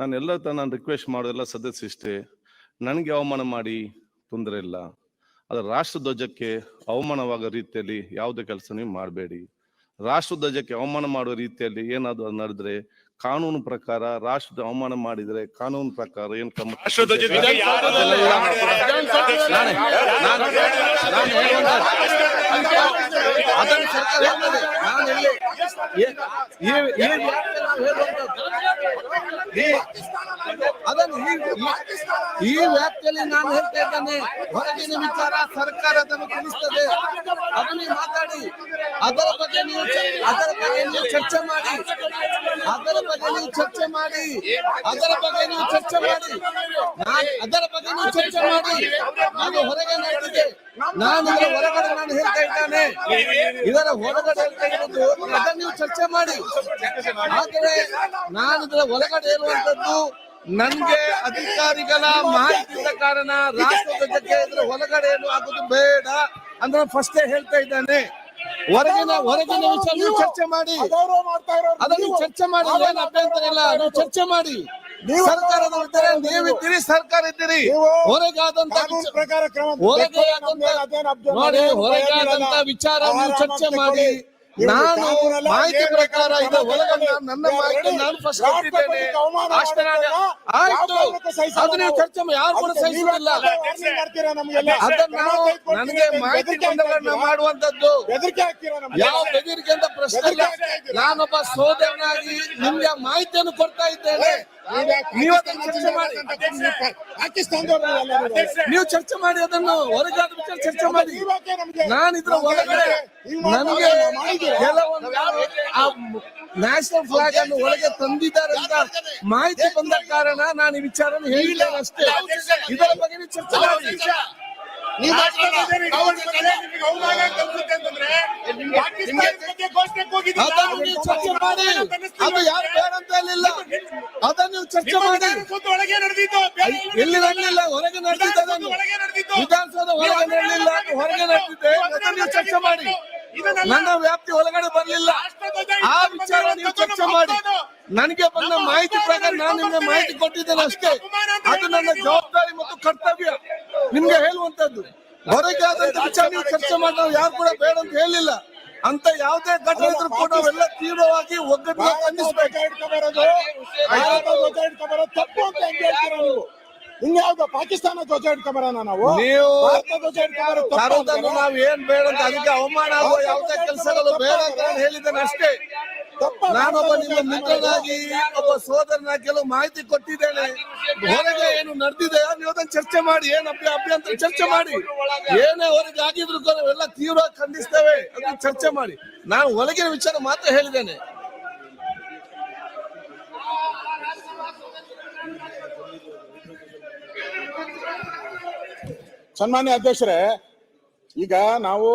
ನಾನು ಎಲ್ಲ ತ ನಾನು ರಿಕ್ವೆಸ್ಟ್ ಮಾಡೋದೆಲ್ಲ ಸದಸ್ಯ ಇಷ್ಟೇ ನನಗೆ ಅವಮಾನ ಮಾಡಿ ತೊಂದರೆ ಇಲ್ಲ. ಆದರೆ ರಾಷ್ಟ್ರ ಧ್ವಜಕ್ಕೆ ಅವಮಾನವಾಗೋ ರೀತಿಯಲ್ಲಿ ಯಾವುದೇ ಕೆಲಸ ನೀವು ಮಾಡಬೇಡಿ. ರಾಷ್ಟ್ರ ಧ್ವಜಕ್ಕೆ ಅವಮಾನ ಮಾಡುವ ರೀತಿಯಲ್ಲಿ ಏನಾದರೂ ನಡೆದ್ರೆ ಕಾನೂನು ಪ್ರಕಾರ ರಾಷ್ಟ್ರದ ಅವಮಾನ ಮಾಡಿದರೆ ಕಾನೂನು ಪ್ರಕಾರ ಏನ್ ಕ್ರಮ ಅದನ್ನು ಸರ್ಕಾರ ಅದನ್ನು ಈ- ವ್ಯಾಪ್ತಿಯಲ್ಲಿ ನಾನು ಹೇಳ್ತಾ ಇದ್ದೇನೆ, ಹೊರಗಿನ ವಿಚಾರ ಸರ್ಕಾರ ಅದನ್ನು ತಿಳಿಸ್ತದೆ. ಅದನ್ನು ಮಾತಾಡಿ. ಅದರ ಬಗ್ಗೆ ನೀವು ಅದರ ಬಗ್ಗೆ ನೀವು ಚರ್ಚೆ ಮಾಡಿ. ಅದರ ಬಗ್ಗೆ ನೀವು ಚರ್ಚೆ ಮಾಡಿ. ಅದರ ಬಗ್ಗೆ ನೀವು ಚರ್ಚೆ ಮಾಡಿ. ನಾನು ಅದರ ಬಗ್ಗೆ ನೀವು ಚರ್ಚೆ ಮಾಡಿ. ನಾನು ಹೊರಗೆ ನಡೆದಿದೆ ನಾನು ಇದರ ಹೊರಗಡೆ ನಾನು ಹೇಳ್ತಾ ಇದ್ದಾನೆ. ಇದರ ಹೊರಗಡೆ ಹೇಳ್ತಾ ಇರೋದು ಅದನ್ನು ನೀವು ಚರ್ಚೆ ಮಾಡಿ. ಆದರೆ ನಾನು ಇದರ ಒಳಗಡೆ ಹೇಳುವಂತದ್ದು ನನ್ಗೆ ಅಧಿಕಾರಿಗಳ ಮಾಹಿತಿ ಇದ್ದ ಕಾರಣ ರಾಷ್ಟ್ರ ಧ್ವಜಕ್ಕೆ ಇದರ ಒಳಗಡೆ ಏನು ಆಗುದು ಬೇಡ ಅಂದ್ರೆ ಫಸ್ಟೇ ಹೇಳ್ತಾ ಇದ್ದಾನೆ. ಹೊರಗಿನ ಹೊರಗಿನ ವಿಷಯ ನೀವು ಚರ್ಚೆ ಮಾಡಿ. ಅದನ್ನು ಚರ್ಚೆ ಮಾಡಿ ಏನು ಅಭ್ಯಂತರ ಇಲ್ಲ. ನೀವು ಚರ್ಚೆ ಮಾಡಿ. ಸರ್ಕಾರದ ನೀವಿದ್ದೀರಿ ಸರ್ಕಾರ ಇದ್ದೀರಿ ಹೊರಗಾದಂತ ಪ್ರಕಾರ ಹೊರಗೆ ಹೊರಗಾದಂತ ನೋಡಿ ಅದೇನು ಹೊರಗೆ ಭಯ ಆದಂತ ಇರಲ್ಲ. ವಿಚಾರ ನೀವು ಚರ್ಚೆ ಮಾಡಿ ನಾನು ಮಾಹಿತಿ ಪ್ರಕಾರ ಇದು ಇದೆ ಕ್ರಮ ಒಳಗೆ ತಗೊಳ್ಳಿ. ನಾನು- ನನ್ನ ಮಾಹಿತಿ ನಾನು ಫಸ್ಟ್ ಕೊಟ್ಟಿದ್ದೇನೆ. ಅಷ್ಟೇ ಆಯ್ತು. ಅದು ನೀವು ಚರ್ಚೆ ಯಾರು ಕೂಡ ಸಹಿಸಲಿಲ್ಲ ಅದನ್ನ ನಾವು ನನಗೆ ಮಾಹಿತಿ ಕೇಂದ್ರಗಳನ್ನ ಮಾಡುವಂತದ್ದು? ಯಾವ ಬೆದರಿಕೆ ಅಂತ ಪ್ರಶ್ನೆ ಇಲ್ಲ. ನಾನೊಬ್ಬ ಸೋದರನಾಗಿ ನಿಮ್ಗೆ ಮಾಹಿತಿಯನ್ನು ಕೊಡ್ತಾ ಇದ್ದೇನೆ. ನೀವು ಅದನ್ನು ಚರ್ಚೆ ಮಾಡಿ. ನೀವು ಚರ್ಚೆ ಮಾಡಿ ಅದನ್ನು ಹೊರಗಾದ ಚರ್ಚೆ ಮಾಡಿ. ನಾನು ಇದ್ರ ಒಳಗಡೆ ನನಗೆ ಆ ನ್ಯಾಷನಲ್ ಫ್ಲಾಗ್ ಅನ್ನು ಒಳಗೆ ತಂದಿದ್ದಾರೆ ಅಂತ ಮಾಹಿತಿ ಬಂದ ಕಾರಣ ನಾನು ಈ ವಿಚಾರ ಹೇಳಿದ್ದೇನೆ ಅಷ್ಟೇ. ಇದರ ಬಗ್ಗೆ ಚರ್ಚೆ ಮಾಡಿ. ಚರ್ಚೆ ಮಾಡಿ. ಅದು ಯಾರು ಬೇಡ ಅಂತ ಹೇಳಿಲ್ಲ. ಅದನ್ನು ನೀವು ಚರ್ಚೆ ಮಾಡಿ. ಎಲ್ಲಿ ನಡೆದಿಲ್ಲ. ಹೊರಗೆ ನಡೆದಿದ್ದ ವಿಧಾನಸೌಧ ಅದನ್ನು ವಿಧಾನಸೌಧ ಒಳಗೆ ನಡೆಯಲಿಲ್ಲ ಹೊರಗೆ ನಡೆದಿದ್ದೆ. ಅದನ್ನು ನೀವು ಚರ್ಚೆ ಮಾಡಿ. ನನ್ನ ವ್ಯಾಪ್ತಿ ಒಳಗಡೆ ಬರಲಿಲ್ಲ. ಆ ವಿಚಾರ ನೀವು ಚರ್ಚೆ ಮಾಡಿ. ನನಗೆ ಬಂದ ಮಾಹಿತಿ ಪ್ರಕಾರ ನಾನು ನಿಮ್ಗೆ ಮಾಹಿತಿ ಕೊಟ್ಟಿದ್ದೇನೆ ಅಷ್ಟೇ. ಅದು ನನ್ನ ಜವಾಬ್ದಾರಿ ಮತ್ತು ಕರ್ತವ್ಯ. ನಿಮ್ಗೆ ಹೇಳುವಂತದ್ದು ಹೊರಗೆ ಆದಂತ ವಿಚಾರ ನೀವು ಚರ್ಚೆ ಮಾಡಿ ನಾವು ಯಾರು ಕೂಡ ಬೇಡ ಅಂತ ಹೇಳಿಲ್ಲ. ಅಂತ ಯಾವುದೇ ಘಟನೆ ಇದ್ರೂ ಕೂಡ ನಾವೆಲ್ಲ ತೀವ್ರವಾಗಿ ಒಗ್ಗಟ್ಟು ಖಂಡಿಸಬೇಕು ತಪ್ಪು ಅಂತ ಹೆಂಗ್ ಹೇಳ್ತೀರಾ ನೀವು ಇನ್ಯಾವ್ದು ಪಾಕಿಸ್ತಾನ ಧ್ವಜ ಇಟ್ಕೊಂಬರೋಣ ನಾವು? ನೀವು ಭಾರತ ಧ್ವಜ ತಪ್ಪು ಅಂತೀರಾ? ನಾವು ಏನ್ ಬೇಡ ಅಂತ ಅದಕ್ಕೆ ಅವಮಾನ ಆಗುವ ಯಾವುದೇ ಕೆಲಸಗಳು ಬೇಡ ಅಂತ ನಾನು ಹೇಳಿದ್ದೇನೆ ಅಷ್ಟೇ. ನಾನು ನಾನೊಬ್ಬ ನಿಮ್ಮ ಮಿತ್ರನಾಗಿ ಒಬ್ಬ ಸೋದರನ ಕೆಲವು ಮಾಹಿತಿ ಕೊಟ್ಟಿದ್ದೇನೆ. ಹೊರಗೆ ಏನು ನಡೆದಿದೆ ನೀವು ಅದನ್ನ ಚರ್ಚೆ ಮಾಡಿ ಏನ್ ಅಭ್ಯ ಅಭ್ಯಂತರ ಚರ್ಚೆ ಮಾಡಿ. ಏನೇ ಹೊರಗೆ ಆಗಿದ್ರು ಕೂಡ ಎಲ್ಲ ತೀವ್ರ ಖಂಡಿಸ್ತೇವೆ ಅದನ್ನ ಚರ್ಚೆ ಮಾಡಿ. ನಾನು ಒಳಗಿನ ವಿಚಾರ ಮಾತ್ರ ಹೇಳಿದ್ದೇನೆ. ಸನ್ಮಾನ್ಯ ಅಧ್ಯಕ್ಷರೇ ಈಗ ನಾವು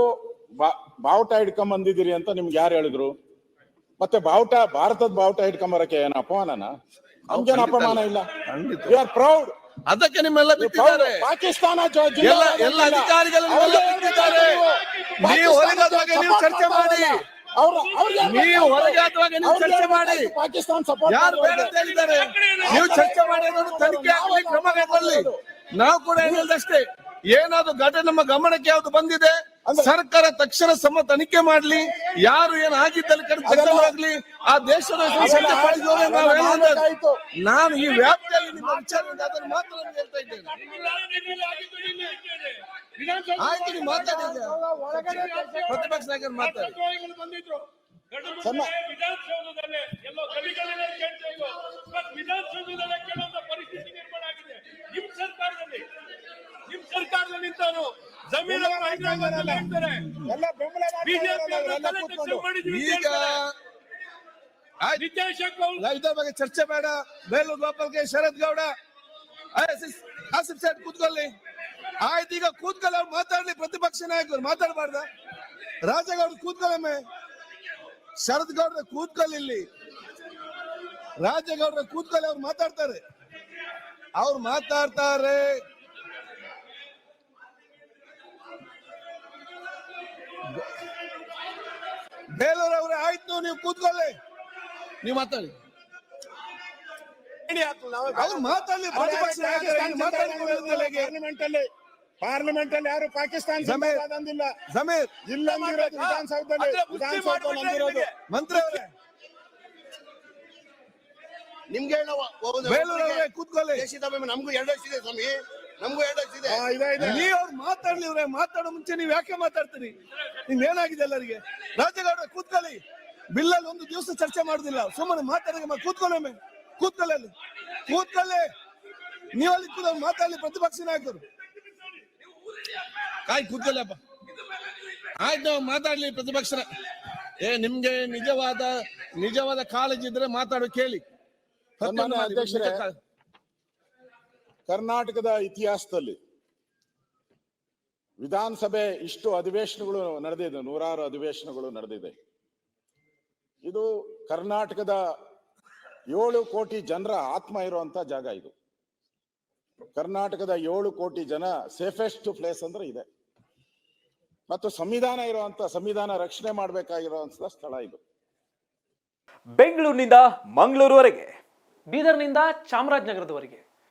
ಬಾ- ಬಾವುಟ ಹಿಡ್ಕೊಂಡ್ ಬಂದಿದ್ದೀರಿ ಅಂತ ನಿಮ್ಗೆ ಯಾರು ಹೇಳಿದ್ರು? ಮತ್ತೆ ಬಾವುಟ ಭಾರತದ ಬಾವುಟ ಹಿಡ್ಕೊಂಬರಕ್ಕೆ ಏನ ಅಪಮಾನನ? ನಮ್ಗೇನು ಅಪಮಾನ ಇಲ್ಲ. ಯು ಆರ್ ಪ್ರೌಡ್ ಅದಕ್ಕೆ ನಿಮ್ಮೆಲ್ಲ ಬಿಟ್ಟಿದ್ದಾರೆ. ಪಾಕಿಸ್ತಾನ ಎಲ್ಲ ಅಧಿಕಾರಿಗಳು ಬಿಟ್ಟಿದ್ದಾರೆ. ನೀವು. ಹೊರಗೆ ನೀವು ಚರ್ಚೆ ಮಾಡಿ. ಅವ್ರು- ನೀವು ಹೊರಗೆ ನೀವು ಚರ್ಚೆ ಮಾಡಿ. ಪಾಕಿಸ್ತಾನ ಸಪೋರ್ಟ್ ಯಾರು ಬೇಡ ಅಂತ ಹೇಳಿದ್ದಾರೆ? ನೀವು ಚರ್ಚೆ ಮಾಡಿ ಅನ್ನೋದು ತನಿಖೆ ಆಗಲಿ ಕ್ರಮ ಕೈಗೊಳ್ಳಿ. ನಾವು ಕೂಡ ಹೇಳಿದಷ್ಟೇ. ಏನಾದ್ರು ಘಟನೆ ನಮ್ಮ ಗಮನಕ್ಕೆ ಯಾವ್ದು ಬಂದಿದೆ? ಸರ್ಕಾರ ತಕ್ಷಣ ಸಮ ತನಿಖೆ ಮಾಡ್ಲಿ. ಯಾರು ಏನು ಆಗಿದ್ದಲ್ಲಿ ಕಡಿತಾಗ್ಲಿ ಆ ದೇಶದ. ನಾನು ಈ ವ್ಯಾಪ್ತಿಯಲ್ಲಿ ನಿಮ್ಮ ವಿಚಾರ ಇದೆ, ಅದನ್ನು ಮಾತ್ರ ಹೇಳ್ತಾ ಇದ್ದೇನೆ. ಆಯ್ತು ನೀವು ಮಾತಾಡಿ. ಪ್ರತಿಪಕ್ಷ ನಾಯಕರು ಮಾತಾಡಿ. ಸನ್ಮಾ- ವಿಧಾನಸೌಧದಲ್ಲೇ ಎಲ್ಲೋ ಕೇಳ್ತಾ ಇಲ್ವೋ ವಿಧಾನಸೌಧದಲ್ಲೇ ಕೇಳುವಂತ ಪರಿಸ್ಥಿತಿ ನಿರ್ಮಾಣ ಆಗಿದೆ. ನಿಮ್ ಸರ್ಕಾರದಲ್ಲಿ ನಿಮ್ ಸರ್ಕಾರದಲ್ಲಿ ನಿಂತವರು. ಜಮೀನು ಹೈದರಾಬಾದ್ ಹೇಳ್ತಾರೆ ಬಿಜೆಪಿ ಈಗ ಇದ್ರ ಬಗ್ಗೆ ಚರ್ಚೆ ಬೇಡ. ಬೇಲೂರು ಗೋಪಾಲ್ಗೆ ಶರದ್ ಗೌಡ ಆಸಿಫ್ ಸೈಡ್ ಕೂತ್ಕೊಳ್ಳಿ. ಆಯ್ತು ಈಗ ಕೂತ್ಕೊಳ್ಳಿ ಅವ್ರು ಮಾತಾಡ್ಲಿ. ಪ್ರತಿಪಕ್ಷ ನಾಯಕರು ಮಾತಾಡಬಾರ್ದ? ರಾಜಗೌಡ ಕೂತ್ಕೊಳ್ಳಮ್ಮೆ. ಶರದ್ ಗೌಡ್ರ ಕೂತ್ಕೊಳ್ಳಿ ಇಲ್ಲಿ. ರಾಜಗೌಡ್ರ ಕೂತ್ಕೊಳ್ಳಿ ಅವ್ರು ಮಾತಾಡ್ತಾರೆ. ಅವ್ರು ಮಾತಾಡ್ತಾರೆ. ಬೇಲೂರವ್ರೆ ಆಯ್ತು ನೀವು ಕೂತ್ಕೊಳ್ಳಿ. ನೀವು ಮಾತಾಡಿ. ಅವ್ರು ಮಾತಾಡ್ಲಿ? ಪಾರ್ಲಿಮೆಂಟ್ ಅಲ್ಲಿ ಪಾರ್ಲಿಮೆಂಟ್ ಅಲ್ಲಿ ಯಾರು ಪಾಕಿಸ್ತಾನ ಇಲ್ಲ ವಿಧಾನಸೌಧದಲ್ಲಿ. ಮಂತ್ರಿ ಅವರೇ ನಿಮ್ಗೆ ಹೇಳೋ ಹೋಗೋದು. ಬೇಲೂರು ಕೂತ್ಕೊಳ್ಳಿ. ನಮಗೂ ಎರಡು ಇದೆ ಸ್ವಾಮಿ. ನಮಗೂ ಇದೆ. ನೀವ್ ಮಾತಾಡ್ಲಿ ಇವ್ರೆ ಮಾತಾಡೋ ಮುಂಚೆ ನೀವ್ ಯಾಕೆ ಮಾತಾಡ್ತೀರಿ? ನಿಮ್ ಏನಾಗಿದೆ ಎಲ್ಲರಿಗೆ? ರಾಜಗೌಡ ಕೂತ್ಕೊಳ್ಳಿ. ಬಿಲ್ಲಲ್ಲಿ ಒಂದು ದಿವಸ ಚರ್ಚೆ ಮಾಡುದಿಲ್ಲ. ಸುಮ್ಮನೆ ಮಾತಾಡಿ ಕೂತ್ಕೊಳ್ಳಿ ಕೂತ್ಕೊಳ್ಳಲ್ಲಿ ಕೂತ್ಕೊಳ್ಳಿ ನೀವು ಅಲ್ಲಿ ಕೂತ ಮಾತಾಡ್ಲಿ ಪ್ರತಿಪಕ್ಷ ನಾಯಕರು. ಕಾಯ್ ಕೂತ್ಕೊಳ್ಳಪ್ಪ ಆಯ್ತು ಆಯ್ತು ಮಾತಾಡ್ಲಿ ಪ್ರತಿಪಕ್ಷ ಏ ನಿಮ್ಗೆ ನಿಜವಾದ ನಿಜವಾದ ಕಾಳಜಿ ಇದ್ರೆ ಮಾತಾಡೋ ಕೇಳಿ. ಅಧ್ಯಕ್ಷರೇ, ಕರ್ನಾಟಕದ ಇತಿಹಾಸದಲ್ಲಿ ವಿಧಾನಸಭೆ ಇಷ್ಟು ಅಧಿವೇಶನಗಳು ನಡೆದಿದೆ, ನೂರಾರು ಅಧಿವೇಶನಗಳು ನಡೆದಿದೆ. ಇದು ಕರ್ನಾಟಕದ ಏಳು ಕೋಟಿ ಜನರ ಆತ್ಮ ಇರುವಂತ ಜಾಗ ಇದು. ಕರ್ನಾಟಕದ ಏಳು ಕೋಟಿ ಜನ ಸೇಫೆಸ್ಟ್ ಪ್ಲೇಸ್ ಅಂದ್ರೆ ಇದೆ. ಮತ್ತು ಸಂವಿಧಾನ ಇರುವಂತ, ಸಂವಿಧಾನ ರಕ್ಷಣೆ ಮಾಡಬೇಕಾಗಿರುವಂತ ಸ್ಥಳ ಇದು. ಬೆಂಗಳೂರಿನಿಂದ ಮಂಗಳೂರುವರೆಗೆ, ಬೀದರ್ನಿಂದ ಚಾಮರಾಜನಗರದವರೆಗೆ.